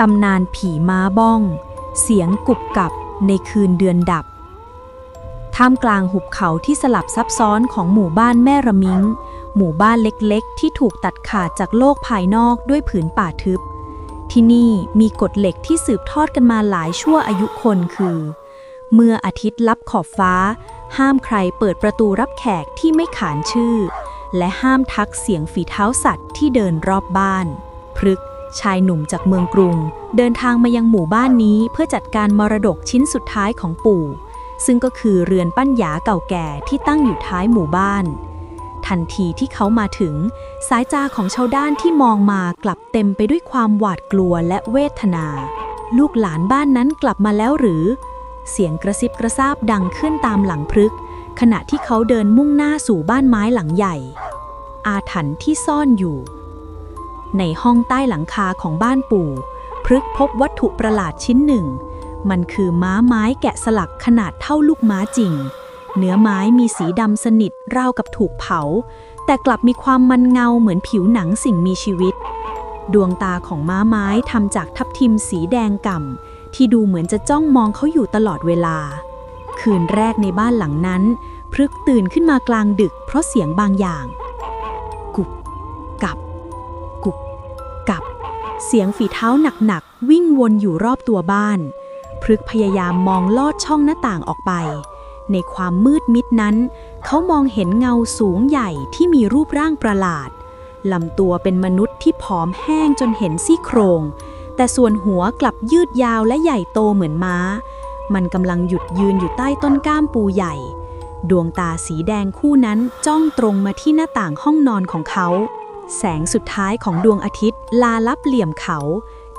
ตำนานผีม้าบ้อง เสียงกุบกับในคืนเดือนดับ ท่ามกลางหุบเขาที่สลับซับซ้อนของหมู่บ้านแม่ระมิง หมู่บ้านเล็กๆ ที่ถูกตัดขาดจากโลกภายนอกด้วยผืนป่าทึบ ที่นี่มีกฎเหล็กที่สืบทอดกันมาหลายชั่วอายุคนคือ เมื่ออาทิตย์ลับขอบฟ้า ห้ามใครเปิดประตูรับแขกที่ไม่ขานชื่อ และห้ามทักเสียงฝีเท้าสัตว์ที่เดินรอบบ้าน พฤก ชายหนุ่มจากเมืองกรุง เดินทางมายังหมู่บ้านนี้เพื่อจัดการมรดกชิ้นสุดท้ายของปู่ ซึ่งก็คือเรือนปั้นหยาเก่าแก่ที่ตั้งอยู่ท้ายหมู่บ้าน ทันทีที่เขามาถึง สายตาของชาวด้านที่มองมากลับเต็มไปด้วยความหวาดกลัวและเวทนา ลูกหลานบ้านนั้นกลับมาแล้วหรือ เสียงกระซิบกระซาบดังขึ้นตามหลังพฤกขณะที่เขาเดินมุ่งหน้าสู่บ้านไม้หลังใหญ่ อาถรรพ์ที่ซ่อนอยู่ ในห้องใต้หลังคาของบ้านปู่พฤกพบวัตถุประหลาดชิ้นหนึ่ง มันคือม้าไม้แกะสลักขนาดเท่าลูกม้าจริง เนื้อไม้มีสีดำสนิทราวกับถูกเผา แต่กลับมีความมันเงาเหมือนผิวหนังสิ่งมีชีวิต ดวงตาของม้าไม้ทำจากทับทิมสีแดงก่ำที่ดูเหมือนจะจ้องมองเขาอยู่ตลอดเวลา คืนแรกในบ้านหลังนั้นพฤกตื่นขึ้นมากลางดึกเพราะเสียงบางอย่าง เสียงฝีเท้าหนักๆ วิ่งวนอยู่รอบตัวบ้านพฤกพยายามมองลอดช่องหน้าต่างออกไป ในความมืดมิดนั้น เขามองเห็นเงาสูงใหญ่ที่มีรูปร่างประหลาดลำตัวเป็นมนุษย์ที่ผอมแห้งจนเห็นซี่โครง แต่ส่วนหัวกลับยืดยาวและใหญ่โตเหมือนม้า มันกำลังหยุดยืนอยู่ใต้ต้นก้ามปูใหญ่ ดวงตาสีแดงคู่นั้นจ้องตรงมาที่หน้าต่างห้องนอนของเขา แสงสุดท้ายของดวงอาทิตย์ลาลับเหลี่ยมเขา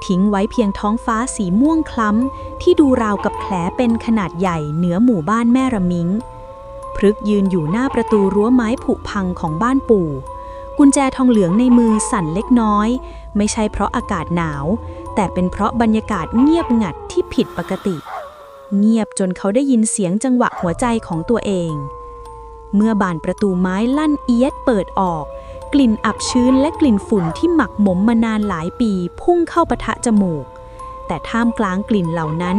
ทิ้งไว้เพียงท้องฟ้าสีม่วงคล้ำ ที่ดูราวกับแผลเป็นขนาดใหญ่เหนือหมู่บ้านแม่ระมิงพฤกยืนอยู่หน้าประตูรั้วไม้ผุพังของบ้านปู่ กุญแจทองเหลืองในมือสั่นเล็กน้อย ไม่ใช่เพราะอากาศหนาว แต่เป็นเพราะบรรยากาศเงียบงัดที่ผิดปกติ เงียบจนเขาได้ยินเสียงจังหวะหัวใจของตัวเอง เมื่อบานประตูไม้ลั่นเอียดเปิดออก กลิ่นอับชื้นและกลิ่นฝุ่นที่หมักหมมมานานหลายปีพุ่งเข้าปะทะจมูก แต่ท่ามกลางกลิ่นเหล่านั้น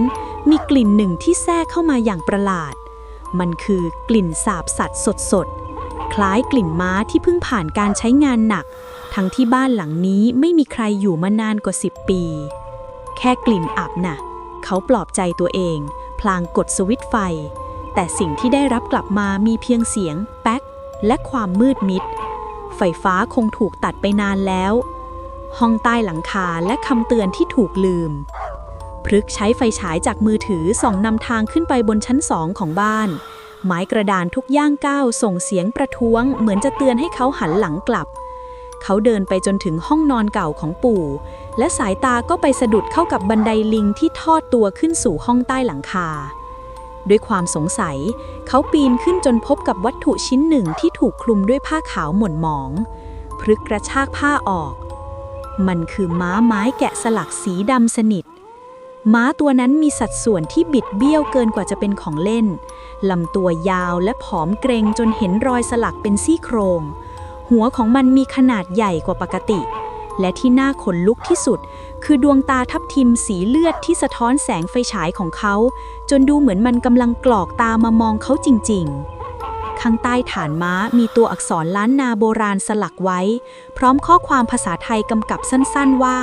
มีกลิ่นหนึ่งที่แทรกเข้ามาอย่างประหลาด มันคือกลิ่นสาบสัตว์สดๆ คล้ายกลิ่นม้าที่เพิ่งผ่านการใช้งานหนัก ทั้งที่บ้านหลังนี้ไม่มีใครอยู่มานานกว่า10ปี แค่กลิ่นอับน่ะ เขาปลอบใจตัวเอง พลางกดสวิตช์ไฟ แต่สิ่งที่ได้รับกลับมามีเพียงเสียง แป๊กและความมืดมิด ไฟฟ้าคงถูกตัดไปนานแล้ว ห้องใต้หลังคาและคำเตือนที่ถูกลืมพฤกใช้ไฟฉายจากมือถือส่องนำทางขึ้นไปบนชั้นสองของบ้าน ไม้กระดานทุกย่างก้าวส่งเสียงประท้วง เหมือนจะเตือนให้เขาหันหลังกลับ เขาเดินไปจนถึงห้องนอนเก่าของปู่ และสายตาก็ไปสะดุดเข้ากับบันไดลิงที่ทอดตัวขึ้นสู่ห้องใต้หลังคา ด้วยความสงสัย เขาปีนขึ้นจนพบกับวัตถุชิ้นหนึ่งที่ถูกคลุมด้วยผ้าขาวหม่นหมอง พลึกกระชากผ้าออก มันคือม้าไม้แกะสลักสีดำสนิท ม้าตัวนั้นมีสัดส่วนที่บิดเบี้ยวเกินกว่าจะเป็นของเล่น ลำตัวยาวและผอมเกรงจนเห็นรอยสลักเป็นซี่โครง หัวของมันมีขนาดใหญ่กว่าปกติ และที่น่าขนลุกที่สุด คือดวงตาทับทิมสีเลือดที่สะท้อนแสงไฟฉายของเขา จนดูเหมือนมันกำลังกรอกตามามองเขาจริง ๆ ข้างใต้ฐานม้ามีตัวอักษรล้านนาโบราณสลักไว้ พร้อมข้อความภาษาไทยกำกับสั้นๆว่า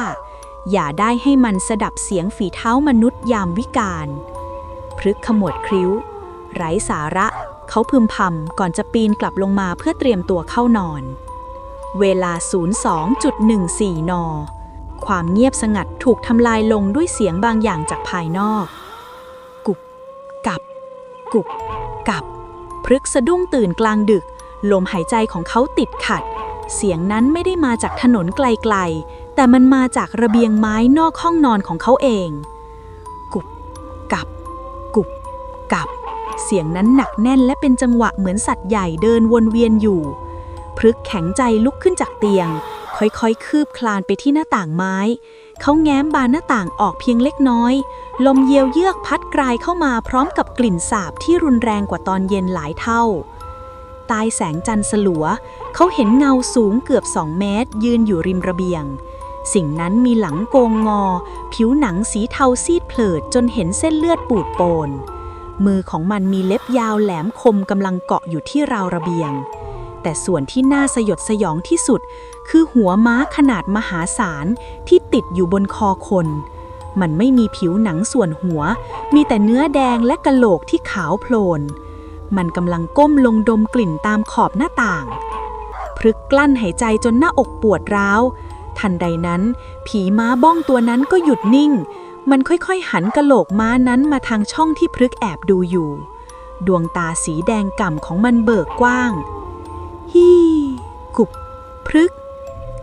อย่าได้ให้มันสดับเสียงฝีเท้ามนุษย์ยามวิกาลพฤกขมวดคิ้ว ไร้สาระ เขาพึมพำก่อนจะปีนกลับลงมาเพื่อเตรียมตัวเข้านอน เวลา 02.14 น ความเงียบสงัดถูกทำลายลงด้วยเสียงบางอย่างจากภายนอก กุบ กับ กุบ กับพฤกสะดุ้งตื่นกลางดึก ลมหายใจของเขาติดขัด เสียงนั้นไม่ได้มาจากถนนไกลๆ แต่มันมาจากระเบียงไม้นอกห้องนอนของเขาเอง กุบ กับ กุบ กับ เสียงนั้นหนักแน่นและเป็นจังหวะเหมือนสัตว์ใหญ่เดินวนเวียนอยู่ พฤกแข็งใจลุกขึ้นจากเตียง ค่อยๆ คืบคลานไปที่หน้าต่างไม้ เขาแง้มบานหน้าต่างออกเพียงเล็กน้อย ลมเยียวเยือกพัดกลายเข้ามาพร้อมกับกลิ่นสาบที่รุนแรงกว่าตอนเย็นหลายเท่า ใตายแสงจันทร์สลัว เขาเห็นเงาสูงเกือบสองเมตร ยืนอยู่ริมระเบียง สิ่งนั้นมีหลังโกงงอ ผิวหนังสีเทาซีดเผลิดจนเห็นเส้นเลือดปูดโปนมือของมันมีเล็บยาวแหลมคมกำลังเกาะอยู่ที่ราวระเบียง แต่ส่วนที่น่าสยดสยองที่สุด คือหัวม้าขนาดมหาศาลที่ติดอยู่บนคอคน มันไม่มีผิวหนังส่วนหัว มีแต่เนื้อแดงและกะโหลกที่ขาวโพลน มันกำลังก้มลงดมกลิ่นตามขอบหน้าต่าง พรึกกลั้นหายใจจนหน้าอกปวดร้าว ทันใดนั้น ผีม้าบ้องตัวนั้นก็หยุดนิ่ง มันค่อยๆ หันกะโหลกม้านั้นมาทางช่องที่พรึกแอบดูอยู่ดวงตาสีแดงก่ำของมันเบิกกว้าง ฮี่กุบ พรึก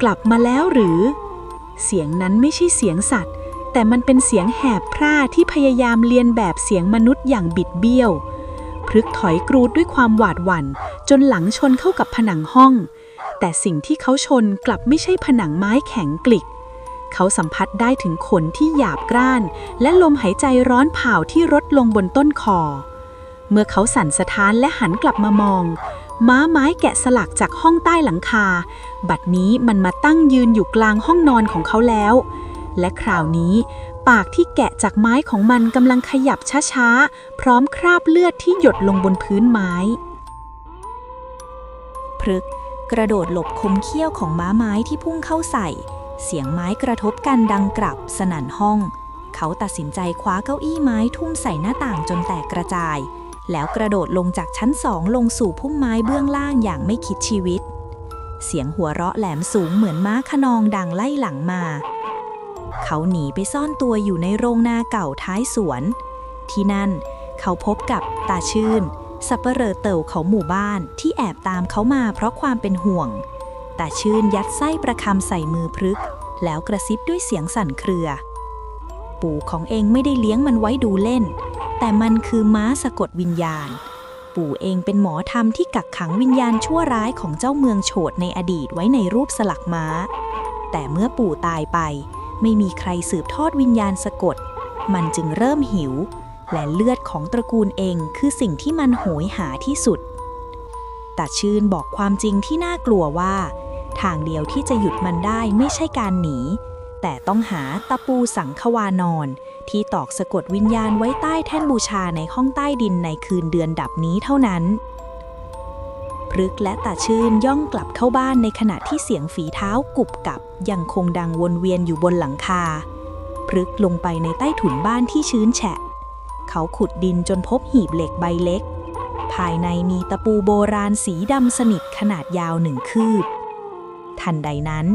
กลับมาแล้วหรือ เสียงนั้นไม่ใช่เสียงสัตว์ แต่มันเป็นเสียงแหบพร่าที่พยายามเลียนแบบเสียงมนุษย์อย่างบิดเบี้ยว พรึกถอยกรูดด้วยความหวาดหวัน่น จนหลังชนเข้ากับผนังห้อง แต่สิ่งที่เขาชนกลับไม่ใช่ผนังไม้แข็งกลิกเขาสัมผัสได้ถึงขนที่หยาบกร้าน และลมหายใจร้อนเผาที่รดลงบนต้นคอ เมื่อเขาสั่นสะท้านและหันกลับมามอง ม้าไม้แกะสลักจากห้องใต้หลังคา บัดนี้มันมาตั้งยืนอยู่กลางห้องนอนของเขาแล้ว และคราวนี้ ปากที่แกะจากไม้ของมันกำลังขยับช้าๆ พร้อมคราบเลือดที่หยดลงบนพื้นไม้พรึกกระโดดหลบคมเขี้ยวของม้าไม้ที่พุ่งเข้าใส่ เสียงไม้กระทบกันดังกรับสนั่นห้อง เขาตัดสินใจคว้าเก้าอี้ไม้ทุ่มใส่หน้าต่างจนแตกกระจาย แล้วกระโดดลงจากชั้นสองลงสู่พุ่มไม้เบื้องล่างอย่างไม่คิดชีวิต เสียงหัวเราะแหลมสูงเหมือนม้าขนองดังไล่หลังมา เขาหนีไปซ่อนตัวอยู่ในโรงนาเก่าท้ายสวน ที่นั่นเขาพบกับตาชื่น สับเปลอเต่าเขาหมู่บ้านที่แอบตามเขามาเพราะความเป็นห่วง ตาชื่นยัดไส้ประคำใส่มือพรึก แล้วกระซิบด้วยเสียงสั่นเครือ ปู่ของเองไม่ได้เลี้ยงมันไว้ดูเล่น แต่มันคือม้าสะกดวิญญาณ ปู่เองเป็นหมอธรรมที่กักขังวิญญาณชั่วร้ายของเจ้าเมืองโฉดในอดีตไว้ในรูปสลักม้า แต่เมื่อปู่ตายไป ไม่มีใครสืบทอดวิญญาณสะกด มันจึงเริ่มหิว และเลือดของตระกูลเองคือสิ่งที่มันโหยหาที่สุดแต่ชื่นบอกความจริงที่น่ากลัวว่า ทางเดียวที่จะหยุดมันได้ไม่ใช่การหนี แต่ต้องหาตะปูสังควานอนที่ตอกสะกดวิญญาณไว้ใต้แท่นบูชาในห้องใต้ดินในคืนเดือนดับนี้เท่านั้น พรึกและตาชื่นย่องกลับเข้าบ้านในขณะที่เสียงฝีเท้ากุบกับยังคงดังวนเวียนอยู่บนหลังคา พรึกลงไปในใต้ถุนบ้านที่ชื้นแฉะ เขาขุดดินจนพบหีบเหล็กใบเล็ก ภายในมีตะปูโบราณสีดำสนิทขนาดยาวหนึ่งคืบ ทันใดนั้น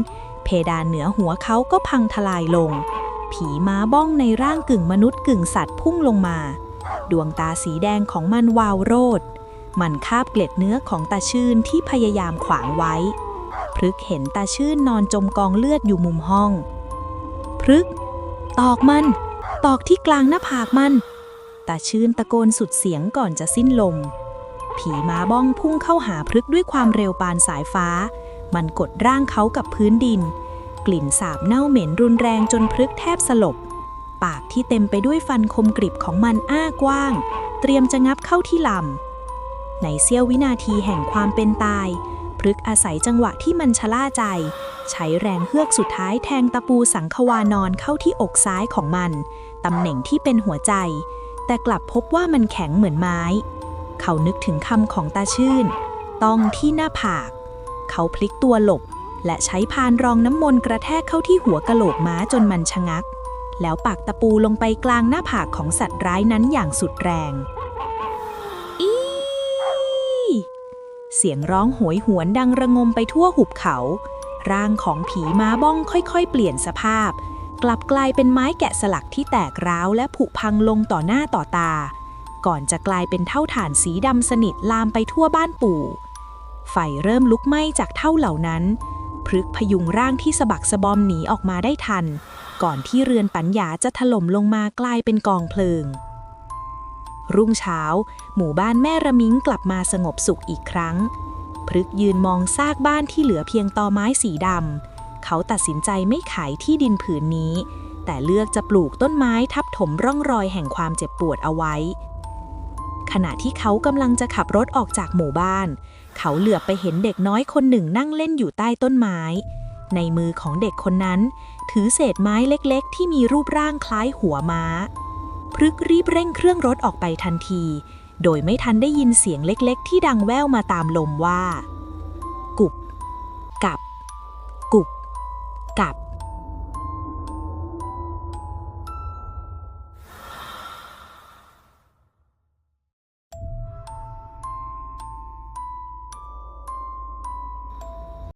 เพดานเหนือหัวเขาก็พังทลายลง ผีม้าบ้องในร่างกึ่งมนุษย์กึ่งสัตว์พุ่งลงมา ดวงตาสีแดงของมันวาวโรด มันคาบเกล็ดเนื้อของตาชื่นที่พยายามขวางไว้ พรึกเห็นตาชื่นนอนจมกองเลือดอยู่มุมห้อง พรึก ตอกมัน ตอกที่กลางหน้าผากมันตาชื่นตะโกนสุดเสียงก่อนจะสิ้นลม ผีม้าบ้องพุ่งเข้าหาพรึกด้วยความเร็วปานสายฟ้า มันกดร่างเขากับพื้นดิน กลิ่นสาบเน่าเหม็นรุนแรงจนพรึกแทบสลบ ปากที่เต็มไปด้วยฟันคมกริบของมันอ้ากว้าง เตรียมจะงับเข้าที่ลำ ในเสี้ยววินาทีแห่งความเป็นตายพรึกอาศัยจังหวะที่มันชะล่าใจ ใช้แรงเฮือกสุดท้ายแทงตะปูสังควานอนเข้าที่อกซ้ายของมัน ตำแหน่งที่เป็นหัวใจ แต่กลับพบว่ามันแข็งเหมือนไม้ เขานึกถึงคำของตาชื่น ต้องที่หน้าผาก เขาพลิกตัวหลบ และใช้พานรองน้ำมนต์กระแทกเข้าที่หัวกะโหลกม้าจนมันชะงัก แล้วปักตะปูลงไปกลางหน้าผากของสัตว์ร้ายนั้นอย่างสุดแรง อีเสียงร้องโหยหวนดังระงมไปทั่วหุบเขา ร่างของผีม้าบ้องค่อยๆ เปลี่ยนสภาพ กลับกลายเป็นไม้แกะสลักที่แตกร้าวและผุพังลงต่อหน้าต่อตา ก่อนจะกลายเป็นเท่าฐานสีดำสนิทลามไปทั่วบ้านปู่ ไฟเริ่มลุกไหม้จากเท่าเหล่านั้นพรึกพยุงร่างที่สะบักสะบอมหนีออกมาได้ทัน ก่อนที่เรือนปัญญาจะถล่มลงมากลายเป็นกองเพลิง รุ่งเช้า หมู่บ้านแม่ระมิงกลับมาสงบสุขอีกครั้งพรึกยืนมองซากบ้านที่เหลือเพียงตอไม้สีดำเขาตัดสินใจไม่ขายที่ดินผืนนี้ แต่เลือกจะปลูกต้นไม้ทับถมร่องรอยแห่งความเจ็บปวดเอาไว้ขณะที่เขากำลังจะขับรถออกจากหมู่บ้าน เขาเหลือบไปเห็นเด็กน้อยคนหนึ่งนั่งเล่นอยู่ใต้ต้นไม้ ในมือของเด็กคนนั้น ถือเศษไม้เล็กๆ ที่มีรูปร่างคล้ายหัวม้า พรึกรีบเร่งเครื่องรถออกไปทันที โดยไม่ทันได้ยินเสียงเล็กๆ ที่ดังแว่วมาตามลมว่า กุบ กับ กุบ กับ